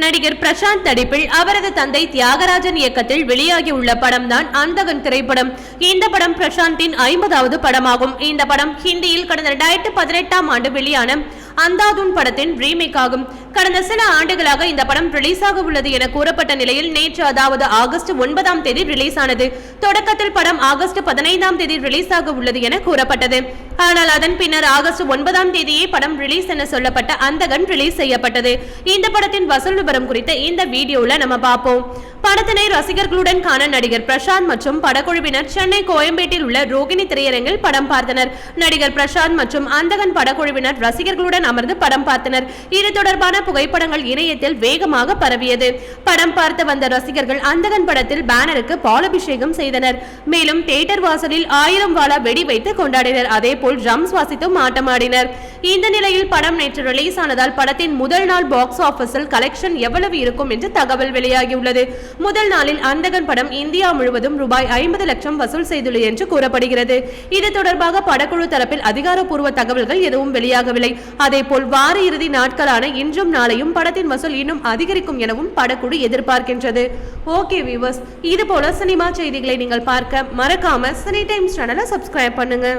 நடிகர் பிரசாந்த் நடிப்பில் அவரது தந்தை தியாகராஜன் இயக்கத்தில் வெளியாகியுள்ள படம்தான் அந்தகன் திரைப்படம். இந்த படம் பிரசாந்தின் ஐம்பதாவது படமாகும். இந்த படம் ஹிந்தியில் கடந்த இரண்டாயிரத்தி பதினெட்டாம் ஆண்டு வெளியான அந்தாதுன் படத்தின் ரீமேக் ஆகும் கடந்த சில ஆண்டுகளாக இந்த படம் ரிலீஸ் ஆக உள்ளது என கூறப்பட்ட நிலையில் நேற்று அதாவது ஆகஸ்ட் ஒன்பதாம் தேதி ரிலீஸ் ஆனது தொடக்கத்தில் படம் ஆகஸ்ட் பதினைந்தாம் தேதி ரிலீஸ் ஆக உள்ளது என கூறப்பட்டது. ஆனால் அதன் பின்னர் ஆகஸ்ட் ஒன்பதாம் தேதியே படம் ரிலீஸ் என சொல்லப்பட்ட அந்தகன் ரிலீஸ் செய்யப்பட்டது. இந்த படத்தின் வசூல் விவரம் குறித்த இந்த வீடியோல நம்ம பார்ப்போம். படத்தினை ரசிகர்களுடன் காண நடிகர் பிரசாந்த் மற்றும் படக்குழுவினர் சென்னை கோயம்பேட்டில் உள்ள ரோகிணி திரையரங்கில் படம் பார்த்தனர். நடிகர் பிரசாந்த் மற்றும் அந்தகன் படக்குழுவினர் ரசிகர்களுடன் அமர்ந்து படம் பார்த்தனர். இது தொடர்பான புகைப்படங்கள் இணையத்தில் வேகமாக பரவியது. படம் பார்த்து வந்த ரசிகர்கள் அந்தகன் படத்தில் பேனருக்கு பாலபிஷேகம் செய்தனர். மேலும் தியேட்டர் வாசலில் ஆயிரம் வாழா வெடி வைத்து கொண்டாடினர். அதே போல் ட்ரம்ஸ் வாசித்தும் ஆட்டமாடினர். இந்த நிலையில் படம் நேற்று ரிலீஸ் ஆனதால் படத்தின் முதல் நாள் பாக்ஸ் ஆபீஸில் கலெக்ஷன் எவ்வளவு இருக்கும் என்று தகவல் வெளியாகியுள்ளது. முதல் நாளில் அந்தகன் படம் இந்தியா முழுவதும் ரூபாய் ஐம்பது லட்சம் வசூல் செய்துள்ளது என்று கூறப்படுகிறது. இது தொடர்பாக படக்குழு தரப்பில் அதிகாரப்பூர்வ தகவல்கள் எதுவும் வெளியாகவில்லை. அதேபோல் வார இறுதி நாட்களான இன்றும் நாளையும் படத்தின் வசூல் இன்னும் அதிகரிக்கும் எனவும் படக்குழு எதிர்பார்க்கின்றது. ஓகே வியூவர்ஸ் இது போல சினிமா செய்திகளை நீங்கள் பார்க்க மறக்காம சினி டைம்ஸ் சேனலை சப்ஸ்கிரைப் பண்ணுங்க.